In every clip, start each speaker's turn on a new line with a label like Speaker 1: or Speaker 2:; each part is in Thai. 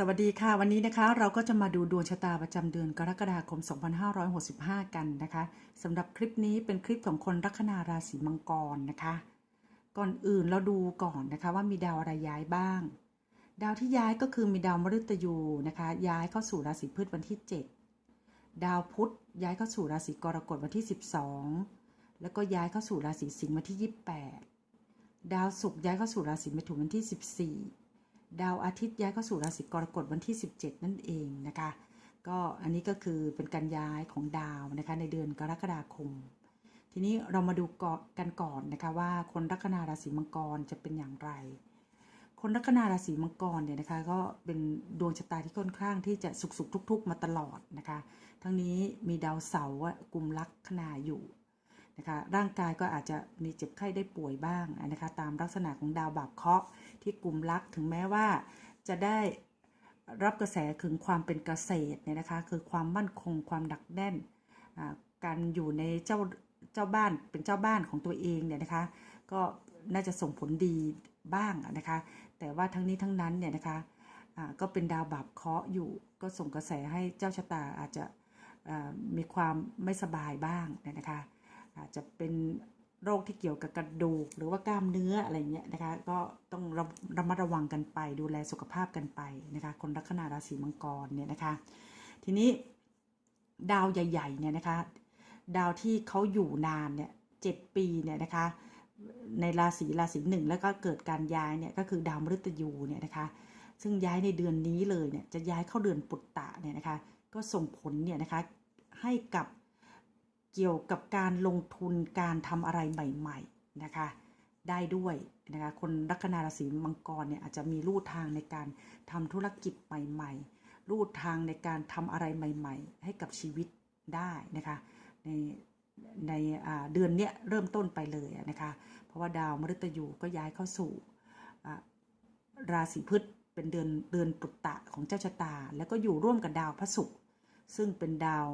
Speaker 1: สวัสดีค่ะ วันนี้นะคะเราก็จะมาดูดวงชะตาประจำเดือนกรกฎาคม 2565 กันนะคะสำหรับคลิปนี้เป็นคลิปของคนลัคนาราศีมังกรนะคะ ก่อนอื่นเราดูก่อนนะคะว่ามีดาวอะไรย้ายบ้าง ดาวที่ย้ายก็คือมีดาวมฤตยูนะคะ ย้ายเข้าสู่ราศีพฤษวันที่ 7 ดาวพุธย้ายเข้าสู่ราศีกรกฎวันที่ 12 แล้วก็ย้ายเข้าสู่ราศีสิงห์วันที่ 28 ดาวศุกร์ย้ายเข้าสู่ราศีเมถุนวันที่ 14 ดาวอาทิตย์ย้ายเข้าสู่ราศีกรกฎวันที่ 17 นั่นเองนะคะ ก็อันนี้ก็คือเป็นการย้ายของดาวนะคะในเดือนกรกฎาคม ทีนี้เรามาดูกันก่อนนะคะว่าคนลัคนาราศีมังกรจะเป็นอย่างไร คนลัคนาราศีมังกรเนี่ยนะคะก็เป็นดวงชะตาที่ค่อนข้างที่จะสุขสุขทุก ๆ มาตลอดนะคะ ทั้งนี้มีดาวเสาร์กลุ่มลัคนาอยู่ นะคะร่างกายก็อาจจะมีเจ็บไข้ได้ป่วยบ้างนะคะตามลักษณะของดาวบาปเคราะห์ที่กลุ่มลักถึงแม้ว่าจะได้รับกระแสถึงความเป็นเกษตรเนี่ยนะคะคือความมั่นคงความดักแน่นการอยู่ในเจ้าเจ้าบ้านเป็นเจ้าบ้านของตัวเองเนี่ยนะคะก็น่าจะส่งผลดีบ้างนะคะแต่ว่าทั้งนี้ทั้งนั้นเนี่ยนะคะก็เป็นดาวบาปเคราะห์อยู่ก็ส่งกระแสให้เจ้าชะตาอาจจะมีความไม่สบายบ้างนะคะ อาจจะเป็นโรคที่เกี่ยวกับกระดูก หรือว่ากล้ามเนื้ออะไรเงี้ยนะคะ ก็ต้องระระมัดระวังกันไป ดูแลสุขภาพกันไปนะคะ คนลัคนาราศีมังกรเนี่ยนะคะ ทีนี้ดาวใหญ่ๆเนี่ยนะคะ ดาวที่เขาอยู่นานเนี่ยเจ็ดปีเนี่ยนะคะ ในราศีราศีหนึ่งแล้วก็เกิดการย้ายเนี่ยก็คือดาวมฤตยูเนี่ยนะคะ ซึ่งย้ายในเดือนนี้เลยเนี่ยจะย้ายเข้าเดือนปุตตะเนี่ยนะคะ ก็ส่งผลเนี่ยนะคะให้กับ เกี่ยวกับการลงทุนการทำอะไรใหม่ๆนะคะ ได้ด้วยนะคะคนลัคนาราศีมังกรเนี่ยอาจจะมีลู่ทางในการทำธุรกิจใหม่ๆลู่ทางในการทำอะไรใหม่ ๆ ให้กับชีวิตได้นะคะในในเดือนเนี้ยเริ่มต้นไปเลยนะคะเพราะว่าดาวมฤตยูก็ย้ายเข้าสู่ราศีพฤษเป็นเดือนเดือนปุตตะของเจ้าชะตา แล้วก็อยู่ร่วมกับดาวพระศุกร์ซึ่งเป็นดาว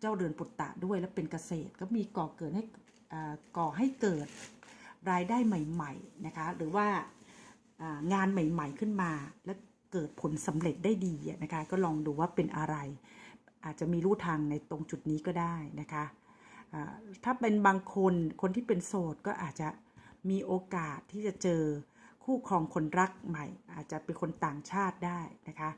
Speaker 1: เจ้าเรือนปุตตะด้วยและเป็นเกษตรก็มีก่อเกิดให้ก่อให้เกิดรายได้ใหม่ๆนะคะหรือว่างานใหม่ ๆขึ้นมา และเกิดผลสำเร็จได้ดีนะคะก็ลองดูว่าเป็นอะไร อาจจะมีรูทางในตรงจุดนี้ก็ได้นะคะถ้าเป็นบางคนคนที่เป็นโสดก็อาจจะมีโอกาสที่จะเจอคู่ครองคนรักใหม่ อาจจะเป็นคนต่างชาติได้นะคะ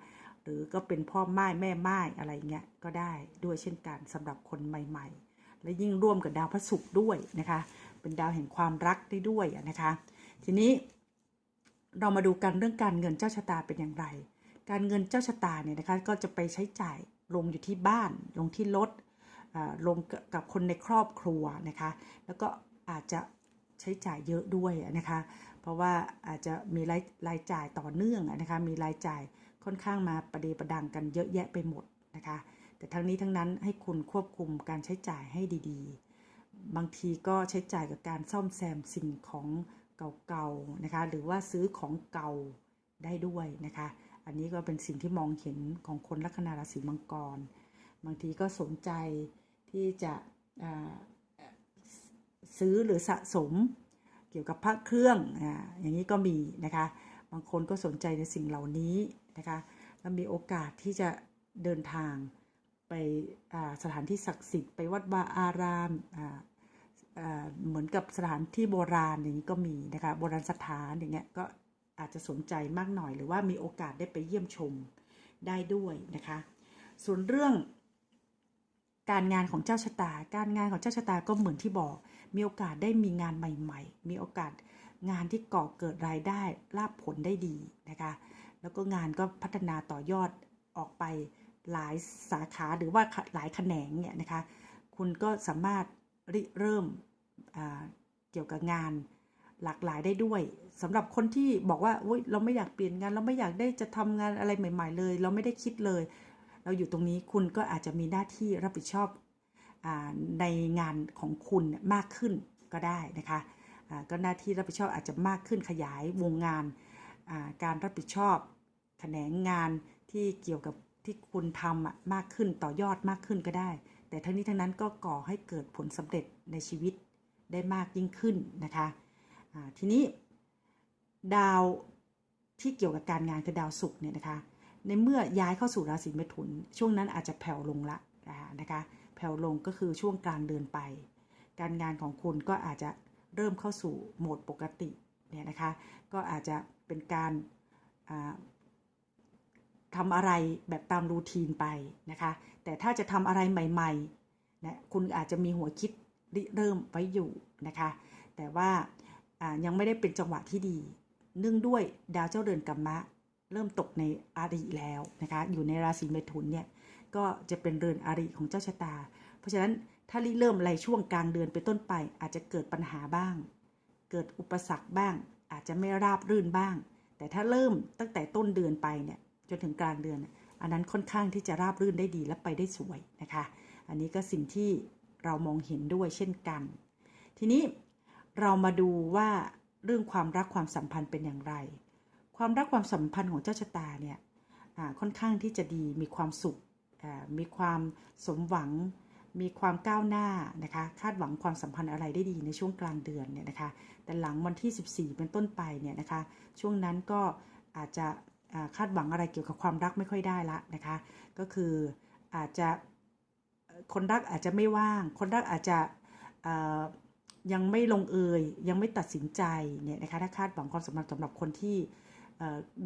Speaker 1: หรือก็เป็นพ่อไม้แม่ไม้อะไรเงี้ยก็ได้ด้วยเช่นกันสำหรับคนใหม่ ๆ และยิ่งร่วมกับดาวพระศุกร์ด้วยนะคะ เป็นดาวแห่งความรักได้ด้วยนะคะ ทีนี้เรามาดูกันเรื่องการเงินเจ้าชะตาเป็นอย่างไร การเงินเจ้าชะตาเนี่ยนะคะก็จะไปใช้จ่ายลงอยู่ที่บ้าน ลงที่รถลงกับคนในครอบครัวนะคะ แล้วก็อาจจะใช้จ่ายเยอะด้วยนะคะ เพราะว่าอาจจะมีรายรายจ่ายต่อเนื่องนะคะ มีรายจ่าย ค่อนข้างมาประเดประดังกันเยอะแยะไปหมดนะคะ แต่ทั้งนี้ทั้งนั้นให้คุณควบคุมการใช้จ่ายให้ดีๆ บางทีก็ใช้จ่ายกับการซ่อมแซมสิ่งของเก่าๆนะคะ หรือว่าซื้อของเก่าได้ด้วยนะคะ อันนี้ก็เป็นสิ่งที่มองเห็นของคนลัคนาราศีมังกร บางทีก็สนใจที่จะซื้อหรือสะสมเกี่ยวกับพระเครื่องออย่างนี้ก็มีนะคะ บางคนก็สนใจในสิ่งเหล่านี้ นะคะแล้วมีโอกาสที่จะเดินทางไปสถานที่ศักดิ์สิทธิ์ไปวัดวาอารามเหมือนกับสถานที่โบราณอย่างนี้ก็มีนะคะโบราณสถานอย่างเงี้ยก็อาจจะสนใจมากหน่อยหรือว่ามีโอกาสได้ไปเยี่ยมชมได้ด้วยนะคะ ส่วนเรื่อง การงานของเจ้าชะตา การงานของเจ้าชะตาก็เหมือนที่บอก มีโอกาสได้มีงานใหม่ ๆ มีโอกาสงานที่ก่อเกิดรายได้ลาบผลได้ดีนะคะ แล้วก็งานก็พัฒนาต่อยอดออกไปหลายสาขาหรือว่าหลายแขนงเนี่ยนะคะ คุณก็สามารถริเริ่มเกี่ยวกับงานหลากหลายได้ด้วยสำหรับคนที่บอกว่าเราไม่อยากเปลี่ยนงาน เราไม่อยากได้จะทำงานอะไรใหม่ ๆ เลย เราไม่ได้คิดเลย เราอยู่ตรงนี้คุณก็อาจจะมีหน้าที่รับผิดชอบอในงานของคุณมากขึ้นก็ได้นะคะก็หน้าที่รับผิดชอบอาจจะมากขึ้นขยายวงงานการรับผิดชอบ แขนงงานที่เกี่ยวกับที่คุณทำมากขึ้นต่อยอดมากขึ้นก็ได้ แต่ทั้งนี้ทั้งนั้นก็ก่อให้เกิดผลสำเร็จในชีวิตได้มากยิ่งขึ้นนะคะทีนี้ดาวที่เกี่ยวกับการงานคือดาวศุกร์เนี่ยนะคะ ในเมื่อย้ายเข้าสู่ราศีเมถุน ช่วงนั้นอาจจะแผ่วลงละนะคะ แผ่วลงก็คือช่วงกลางเดือนไป การงานของคุณก็อาจจะเริ่มเข้าสู่โหมดปกติเนี่ยนะคะ ก็อาจจะเป็นการ ทำอะไรแบบตามรูทีนไปนะคะ แต่ถ้าจะทำอะไรใหม่ๆนะคุณอาจจะมีหัวคิดริเริ่มไว้อยู่นะคะ แต่ว่ายังไม่ได้เป็นจังหวะที่ดี เนื่องด้วยดาวเจ้าเรือนกัมมะ เริ่มตกในอาริแล้วนะคะ อยู่ในราศีเมถุนเนี่ยก็จะเป็นเรือนอาริของเจ้าชะตา เพราะฉะนั้นถ้าริเริ่มอะไรช่วงกลางเดือนไปต้นไป อาจจะเกิดปัญหาบ้าง เกิดอุปสรรคบ้าง อาจจะไม่ราบรื่นบ้าง แต่ถ้าเริ่มตั้งแต่ต้นเดือนไปเนี่ย จนถึงกลางเดือน อันนั้นค่อนข้างที่จะราบรื่นได้ดีและไปได้สวยนะคะ อันนี้ก็สิ่งที่เรามองเห็นด้วยเช่นกัน ทีนี้เรามาดูว่าเรื่องความรักความสัมพันธ์เป็นอย่างไร ความรักความสัมพันธ์ของเจ้าชะตาเนี่ยค่อนข้างที่จะดีมีความสุขมีความสมหวัง มีความก้าวหน้านะคะคาดหวังความสัมพันธ์อะไรได้ดีในช่วงกลางเดือนเนี่ยนะคะแต่หลังวันที่ 14 เป็นต้นไปเนี่ยนะคะช่วงนั้นก็อาจจะ คาดหวังอะไรเกี่ยวกับความรักไม่ค่อยได้ละนะคะ ก็คืออาจจะคนรักอาจจะไม่ว่าง คนรักอาจจะยังไม่ลงเอยยังไม่ตัดสินใจเนี่ยนะคะถ้าคาดหวังความสัมพันธ์สำหรับคนที่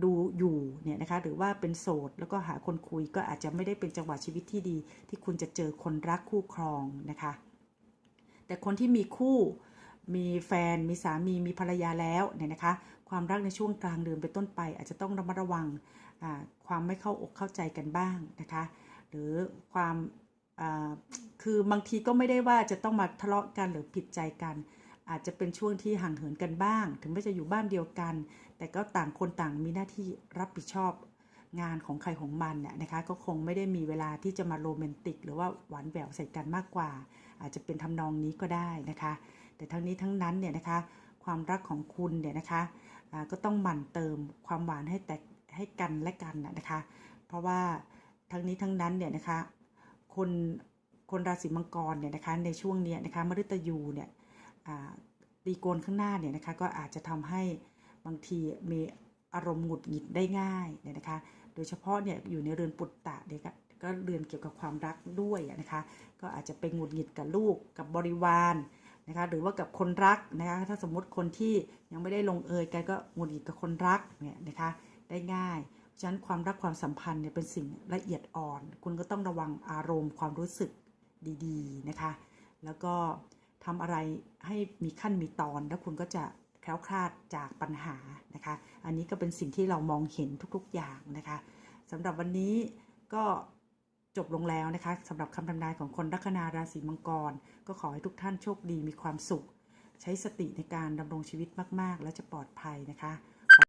Speaker 1: ดูอยู่เนี่ยนะคะหรือว่าเป็นโสดแล้วก็หาคนคุยก็อาจจะไม่ได้เป็นจังหวะชีวิตที่ดี ที่คุณจะเจอคนรักคู่ครองนะคะ แต่คนที่มีคู่ มีแฟนมีสามีมีภรรยาแล้วเนี่ยนะคะ ความรักในช่วงกลางเดือนเป็นต้นไป อาจจะต้องระมัดระวังความไม่เข้าอกเข้าใจกันบ้างนะคะ หรือความคือบางทีก็ไม่ได้ว่าจะต้องมาทะเลาะกันหรือผิดใจกัน อาจจะเป็นช่วงที่ห่างเหินกันบ้าง ถึงแม้จะอยู่บ้านเดียวกัน แต่ก็ต่างคนต่างมีหน้าที่รับผิดชอบงานของใครของมันเนี่ยนะคะ ก็คงไม่ได้มีเวลาที่จะมาโรแมนติก หรือว่าหวานแหววใส่กันมากกว่า อาจจะเป็นทำนองนี้ก็ได้นะคะ แต่ทั้งนี้ทั้งนั้นเนี่ยนะคะความรักของคุณเนี่ยนะคะก็ต้องหมั่นเติมความหวานให้แต่ให้กันและกันนะคะ เพราะว่าทั้งนี้ทั้งนั้นเนี่ยนะคะคนคนราศีมังกรเนี่ยนะคะในช่วงนี้นะคะมฤตยูเนี่ยตีโกนข้างหน้าเนี่ยนะคะก็อาจจะทำให้บางทีมีอารมณ์หงุดหงิดได้ง่ายเนี่ยนะคะ โดยเฉพาะเนี่ยอยู่ในเรือนปุตตะเนี่ยก็เรือนเกี่ยวกับความรักด้วยนะคะ ก็อาจจะไปหงุดหงิดกับลูกกับบริวาร นะคะหรือว่ากับคนรักนะคะถ้าสมมติคนที่ยังไม่ได้ลงเอยกันก็หงุดหงิดกับคนรักเนี่ยนะคะได้ง่ายฉะนั้นความรักความสัมพันธ์เนี่ยเป็นสิ่งละเอียดอ่อน คุณก็ต้องระวังอารมณ์ความรู้สึกดีๆนะคะ แล้วก็ทำอะไรให้มีขั้นมีตอนแล้วคุณก็จะแคล้วคลาดจากปัญหานะคะ อันนี้ก็เป็นสิ่งที่เรามองเห็นทุกๆอย่างนะคะสำหรับวันนี้ก็ จบลงแล้วนะคะสำหรับคำทำนายของคนลัคนาราศีมังกร ก็ขอให้ทุกท่านโชคดีมีความสุข ใช้สติในการดำรงชีวิตมาก ๆ และจะปลอดภัยนะคะ